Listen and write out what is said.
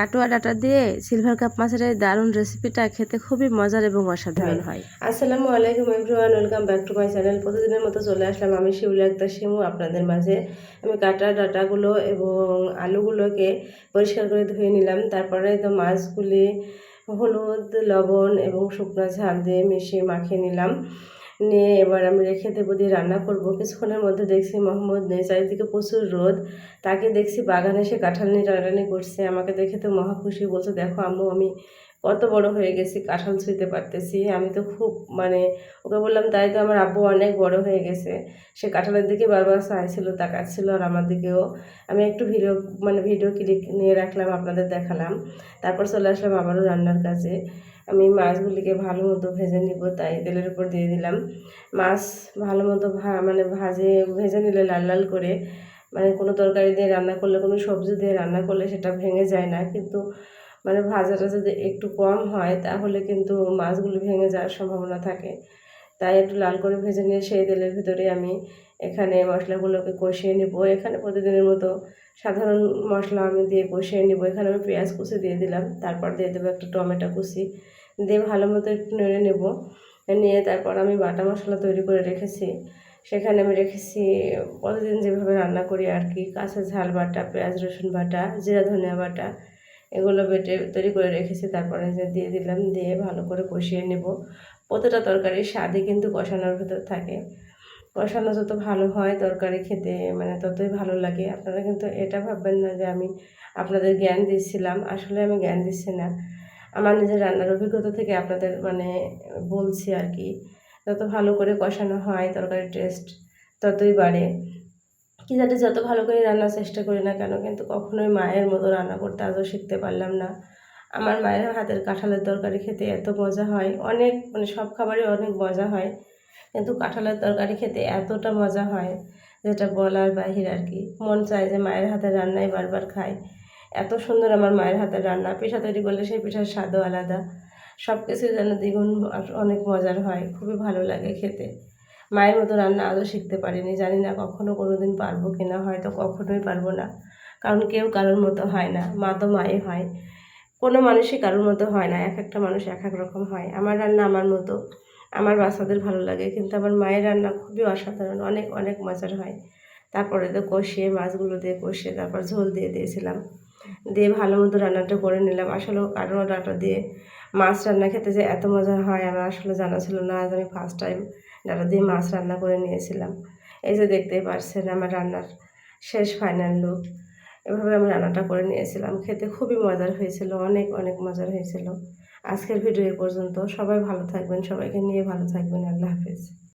কাটোয়া ডাটা দিয়ে silver cup মাছের এই দারুণ রেসিপিটা খেতে খুবই মজার এবং অসাধারণ হয়। আসসালামু আলাইকুম everyone welcome back to my channel প্রতিদিনের মতো চলে আসলাম আমি শিউলি একটা শিমু আপনাদের মাঝে। আমি কাটা ডাটাগুলো এবং আলুগুলোকে পরিষ্কার করে ধুয়ে নিলাম। তারপরে তো মাছগুলি হলুদ লবণ এবং শুকনো ঝাল দিয়ে মিশিয়ে মাখিয়ে নিলাম। নিয়ে এবার আমি রেখে দেবো দিয়ে রান্না করব। কিছুক্ষণের মধ্যে দেখছি মোহাম্মদ নেই, চারিদিকে প্রচুর রোদ। তাকে দেখছি বাগানে সে কাঁঠাল নিয়ে টানাটানি করছে। আমাকে দেখে তো মহা খুশি, বলছে, দেখো আম্মু, আমি কত বড় হয়ে গেছি, কাঁঠাল ছুঁতে পারতেছি। আমি তো খুব মানে ওকে বললাম, তাই তো আমার আব্বু অনেক বড় হয়ে গেছে। সে কাঁঠালের দিকে বারবার চাইছিল, তাকাচ্ছিল আর আমার দিকেও। আমি একটু ভিডিও মানে ভিডিও ক্লিক নিয়ে রাখলাম, আপনাদের দেখালাম। তারপর চলে আসলাম আবারও রান্নার কাজে। আমি মাছগুলিকে ভালো মতো ভেজে নিব, তাই তেলের উপর দিয়ে দিলাম। মাছ ভালো মতো ভা মানে ভাজে, ভেজে নিলে লাল লাল করে মানে কোনো তরকারি দিয়ে রান্না করলে, কোনো সবজি দিয়ে রান্না করলে সেটা ভেঙে যায় না। কিন্তু মানে ভাজাটা যদি একটু কম হয়, তাহলে কিন্তু মাছগুলো ভেঙে যাওয়ার সম্ভাবনা থাকে। তাই একটু লাল করে ভেজে নিয়ে সেই তেলের ভিতরে আমি এখানে মশলাগুলোকে কষিয়ে নেব। এখানে প্রতিদিনের মতো সাধারণ মশলা আমি দিয়ে কষিয়ে নেব। এখানে আমি পেঁয়াজ কুচি দিয়ে দিলাম। তারপর দিয়ে দেবো একটা টমেটো কুচি। দিয়ে ভালো মতো একটু নেড়ে নেব। নিয়ে তারপর আমি বাটা মশলা তৈরি করে রেখেছি। সেখানে আমি রেখেছি প্রতিদিন যেভাবে রান্না করি আর কি। কাঁচা ঝাল বাটা, পেঁয়াজ রসুন বাটা, জিরা ধনিয়া বাটা। এগুলো বেটে তৈরি করে রেখেছি, তারপরে যে দিয়ে দিলাম, দিয়ে ভালো করে কষিয়ে নেব। প্রতিটা তরকারির স্বাদই কিন্তু কষানোর ভেতর থাকে। কষানো যত ভালো হয় তরকারি খেতে মানে ততই ভালো লাগে। আপনারা কিন্তু এটা ভাববেন না যে আমি আপনাদের জ্ঞান দিচ্ছিলাম। আসলে আমি জ্ঞান দিচ্ছি না। আমার নিজের রান্নার অভিজ্ঞতা থেকে আপনাদের মানে বলছি আর কি। যত ভালো করে কষানো হয় তরকারির টেস্ট ততই বাড়ে। কি যাতে যত ভালো করে রান্নার চেষ্টা করি না কেন, কিন্তু কখনোই মায়ের মতো রান্না করতে আজও শিখতে পারলাম না। আমার মায়ের হাতের কাঁঠালের তরকারি খেতে এত মজা হয়, অনেক মানে সব খাবারই অনেক মজা হয়, কিন্তু কাঁঠালের তরকারি খেতে এতটা মজা হয় যেটা বলার বাহির আর কি। মন চায় যে মায়ের হাতের রান্নাই বারবার খাই। এত সুন্দর আমার মায়ের হাতের রান্না পিঠা তৈরি করলে সেই পিঠার স্বাদও আলাদা। সব কিছু যেন দ্বিগুণ অনেক মজার হয়, খুবই ভালো লাগে খেতে। মায়ের মতো রান্না আজও শিখতে পারিনি। জানি না কখনো কোনো দিন পারব কি না হয়তো কখনোই পারব না। কারণ কেউ কারোর মতো হয় না। মা তো মাই হয়। কোনো মানুষই কারোর মতো হয় না। এক একটা মানুষ এক এক রকম হয়। আমার রান্না আমার মতো। আমার বাচ্চাদের ভালো লাগে। কিন্তু আমার মায়ের রান্না খুবই অসাধারণ। অনেক অনেক মজার হয়। তারপরে তো কষিয়ে মাছগুলো দিয়ে কষিয়ে তারপর ঝোল দিয়ে দিয়েছিলাম। দিয়ে ভালো মতো রান্নাটা করে নিলাম। আসলে কারণ ডাটা দিয়ে মাছ রান্না খেতে যে এত মজা হয়, আমার আসলে জানা ছিল না আজ আমি ফার্স্ট টাইম ডাটা দিয়ে মাছ রান্না করে নিয়েছিলাম। এই যে দেখতেই পারছেন আমার রান্নার শেষ ফাইনাল লুক এভাবে আমি রান্নাটা করে নিয়েছিলাম। খেতে খুবই মজার হয়েছিল, অনেক অনেক মজার হয়েছিল। আজকের ভিডিও এ পর্যন্ত সবাই ভালো থাকবেন, সবাইকে নিয়ে ভালো থাকবেন। আল্লাহ হাফেজ।